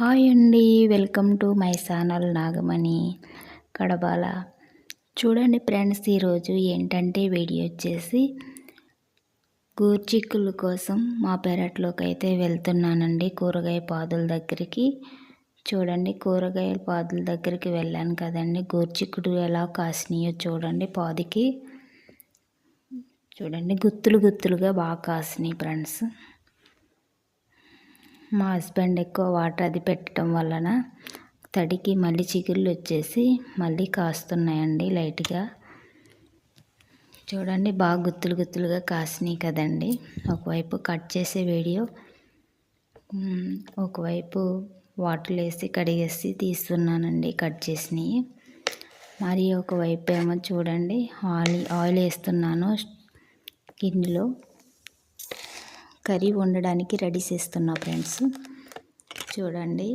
Hi అండి. Welcome to my channel Nagamani Kadabala. చూడండి friends ఈరోజు ఏంటంటే వీడియో వచ్చేసి గూర్చిక్కుల కోసం మా పెరట్లోకి అయితే వెళ్తున్నానండి కూరగాయ పాదుల దగ్గరికి. చూడండి కూరగాయల పాదుల దగ్గరికి వెళ్ళాను కదండి. గోర్చిక్కుడు ఎలా కాసినాయో చూడండి పాదికి. చూడండి గుత్తులు గుత్తులుగా బాగా కాసినాయి ఫ్రెండ్స్. మా హస్బెండ్ ఎక్కువ వాటర్ అది పెట్టడం వలన తడికి మళ్ళీ చిగుళ్ళు వచ్చేసి మళ్ళీ కాస్తున్నాయండి లైట్గా. చూడండి బాగా గుత్తులు గుత్తులుగా కాసినాయి కదండి. ఒకవైపు కట్ చేసే వీడియో ఒకవైపు వాటర్ వేసి కడిగేసి తీస్తున్నానండి కట్ చేసినవి. మరి ఒకవైపు ఏమో చూడండి ఆయిల్ ఆయిల్ వేస్తున్నాను గిన్నెలో కర్రీ వండడానికి రెడీ చేస్తున్నా ఫ్రెండ్స్. చూడండి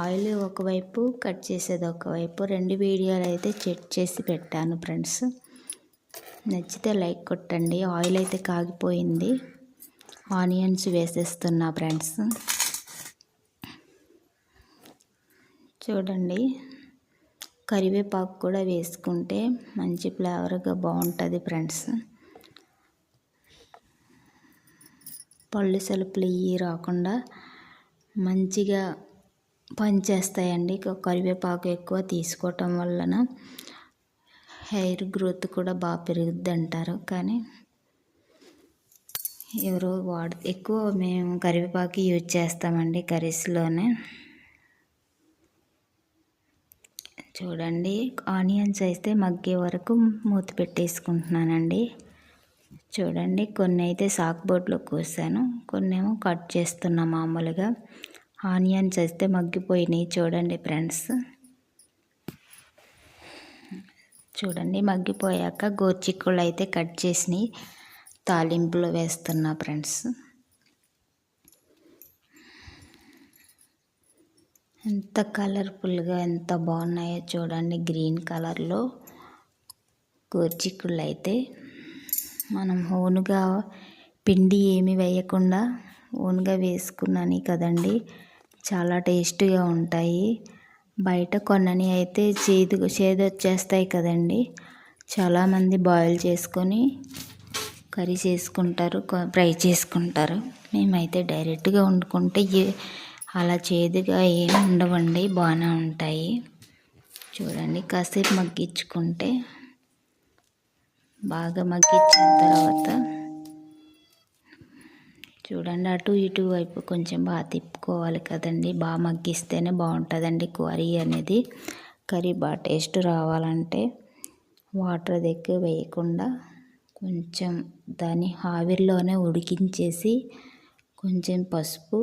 ఆయిల్ ఒకవైపు కట్ చేసేది ఒకవైపు రెండు వీడియోలు అయితే చెక్ చేసి పెట్టాను ఫ్రెండ్స్. నచ్చితే లైక్ కొట్టండి ఆయిల్ అయితే కాగిపోయింది. Onions వేసేస్తున్నా friends. చూడండి కరివేపాకు కూడా వేసుకుంటే మంచి ఫ్లేవర్గా బాగుంటుంది ఫ్రెండ్స్. పళ్ళు సలుపులు ఇవి రాకుండా మంచిగా పనిచేస్తాయండి. కరివేపాకు ఎక్కువ తీసుకోవటం వలన హెయిర్ గ్రోత్ కూడా బాగా పెరుగుద్ది అంటారు కానీ ఎవరో వాడు ఎక్కువ మేము కరివేపాకు యూజ్ చేస్తామండి కర్రీస్లోనే. చూడండి ఆనియన్స్ అయితే మగ్గే వరకు మూత పెట్టేసుకుంటున్నానండి. చూడండి కొన్ని అయితే సాక్ బోట్లో కోసాను. కొన్ని ఏమో కట్ చేస్తున్నా మామూలుగా. ఆనియన్స్ అయితే మగ్గిపోయినాయి చూడండి ఫ్రెండ్స్. చూడండి మగ్గిపోయాక గోర్చిక్కుళ్ళు అయితే కట్ చేసినాయి. తాలింపులో వేస్తున్నా ఫ్రెండ్స్. ఎంత కలర్ఫుల్గా ఎంత బాగున్నాయో చూడండి గ్రీన్ కలర్లో గోర్చిక్కుళ్ళు అయితే మనం ఓన్గా పిండి ఏమి వేయకుండా ఓన్గా వేసుకున్నాను కదండి. చాలా టేస్టీగా ఉంటాయి. బయట కొన్నని అయితే చేదు చేదు వచ్చేస్తాయి కదండి. చాలామంది బాయిల్ చేసుకొని కర్రీ చేసుకుంటారు ఫ్రై చేసుకుంటారు. మేమైతే డైరెక్ట్గా వండుకుంటే అలా చేదుగా ఏమి ఉండవండి బాగానే ఉంటాయి. చూడండి కాసేపు మగ్గించుకుంటే బాగా మగ్గించిన తర్వాత చూడండి అటు ఇటు వైపు కొంచెం బాగా తిప్పుకోవాలి కదండి. బాగా మగ్గిస్తేనే బాగుంటుందండి కర్రీ అనేది. కర్రీ బాగా టేస్ట్ రావాలంటే వాటర్ దగ్గర వేయకుండా కొంచెం దాన్ని ఆవిరిలోనే ఉడికించేసి కొంచెం పసుపు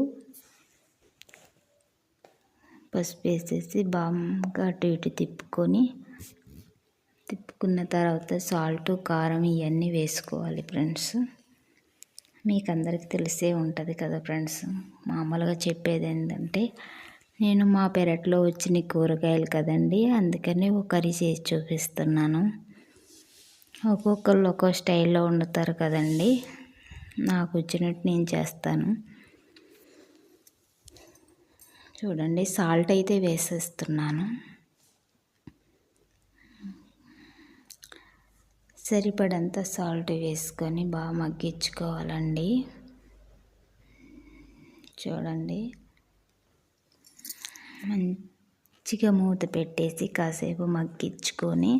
పసుపు వేసేసి బాగా అటు ఇటు తిప్పుకొని తిప్పుకున్న తర్వాత సాల్ట్ కారం ఇవన్నీ వేసుకోవాలి ఫ్రెండ్స్. మీకు అందరికీ తెలిసే ఉంటుంది కదా ఫ్రెండ్స్. మామూలుగా చెప్పేది ఏంటంటే నేను మా పెరట్లో వచ్చిన కూరగాయలు కదండి అందుకని ఒక కర్రీ చేసి చూపిస్తున్నాను. ఒక్కొక్కరు ఒక్కో స్టైల్లో వండుతారు కదండి. నాకు వచ్చినట్టు నేను చేస్తాను. చూడండి సాల్ట్ అయితే వేసేస్తున్నాను. సరిపడంత సాల్ట్ వేసుకొని బాగా మగ్గించుకోవాలండి. చూడండి. మంచిగా మూత పెట్టేసి కాసేపు మగ్గించుకొని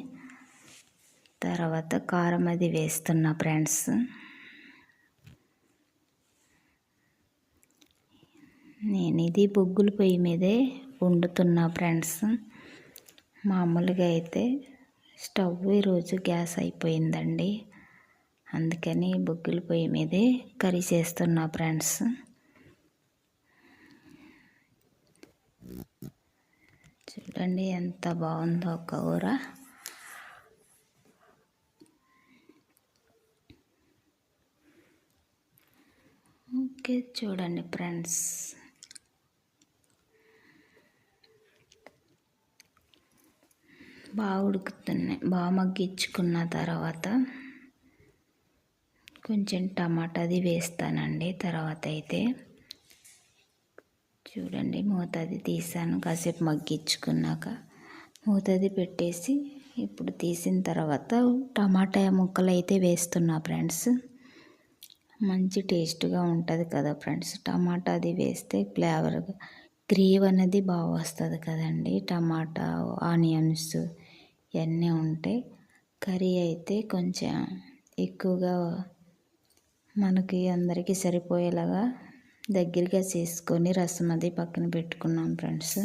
తర్వాత కారం అది వేస్తున్నా ఫ్రెండ్స్. నేను ఇది బొగ్గుల పొయ్యి మీదే వండుతున్నా ఫ్రెండ్స్. మామూలుగా అయితే స్టవ్ ఈరోజు గ్యాస్ అయిపోయిందండి. అందుకని బొగ్గుల పొయ్యి మీదే కర్రీ చేస్తున్నా ఫ్రెండ్స్. చూడండి ఎంత బాగుందో కూర. ఓకే చూడండి ఫ్రెండ్స్. బాగా ఉడుకుతున్నాయి. బాగా మగ్గించుకున్న తర్వాత కొంచెం టమాటాది వేస్తానండి. తర్వాత అయితే చూడండి మూతది తీసాను. కాసేపు మగ్గించుకున్నాక మూతది పెట్టేసి ఇప్పుడు తీసిన తర్వాత టమాటా ముక్కలు అయితే వేస్తున్నా ఫ్రెండ్స్. మంచి టేస్ట్గా ఉంటుంది కదా ఫ్రెండ్స్. టమాటా అది వేస్తే ఫ్లేవర్గా గ్రేవ్ అనేది బాగా వస్తుంది కదండి. టమాటా ఆనియన్స్ ఇవన్నీ ఉంటాయి కర్రీ అయితే కొంచెం ఎక్కువగా మనకి అందరికీ సరిపోయేలాగా దగ్గరగా చేసుకొని రసం అది పక్కన పెట్టుకున్నాం ఫ్రెండ్స్.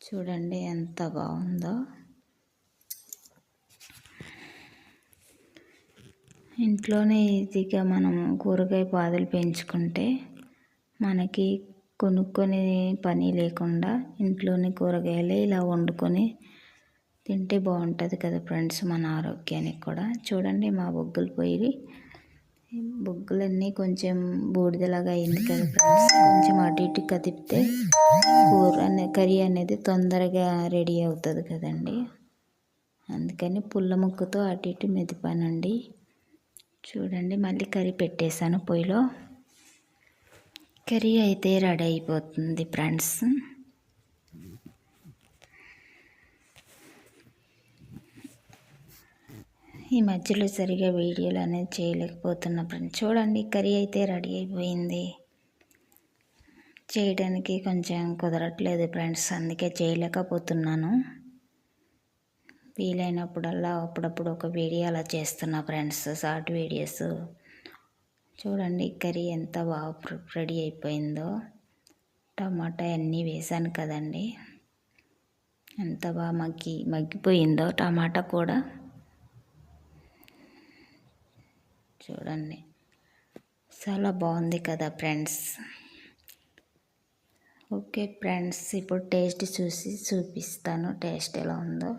చూడండి ఎంత బాగుందో. ఇంట్లోనే ఈజీగా మనం కూరగాయ పాదులు పెంచుకుంటే మనకి కొనుక్కునే పని లేకుండా ఇంట్లోనే కూరగాయలే ఇలా వండుకొని తింటే బాగుంటుంది కదా ఫ్రెండ్స్ మన ఆరోగ్యానికి కూడా. చూడండి మా బొగ్గులు పోయి బొగ్గులన్నీ కొంచెం బూడిదలాగా అయింది కదా ఫ్రెండ్స్. కొంచెం అటు ఇటు కదిపితే కూర అనే కర్రీ అనేది తొందరగా రెడీ అవుతుంది కదండి. అందుకని పుల్ల ముక్కతో అటు ఇటు మెదిపానండి. చూడండి మళ్ళీ కర్రీ పెట్టేశాను పొయ్యిలో. కర్రీ అయితే రెడీ అయిపోతుంది ఫ్రెండ్స్. ఈ మధ్యలో సరిగా వీడియోలు అనేది చేయలేకపోతున్నా ఫ్రెండ్స్. చూడండి కర్రీ అయితే రెడీ అయిపోయింది. చేయడానికి కొంచెం కుదరట్లేదు ఫ్రెండ్స్ అందుకే చేయలేకపోతున్నాను. వీలైనప్పుడల్లా అప్పుడప్పుడు ఒక వీడియో అలా చేస్తున్నా ఫ్రెండ్స్ షార్ట్ వీడియోస్. చూడండి కర్రీ ఎంత బాగా రెడీ అయిపోయిందో. టమాటా అన్నీ వేసాను కదండి. ఎంత బాగా మగ్గి మగ్గిపోయిందో టమాటా కూడా. చూడండి. చాలా బాగుంది కదా ఫ్రెండ్స్. ఓకే ఫ్రెండ్స్ ఇప్పుడు టేస్ట్ చూసి చూపిస్తాను టేస్ట్ ఎలా ఉందో.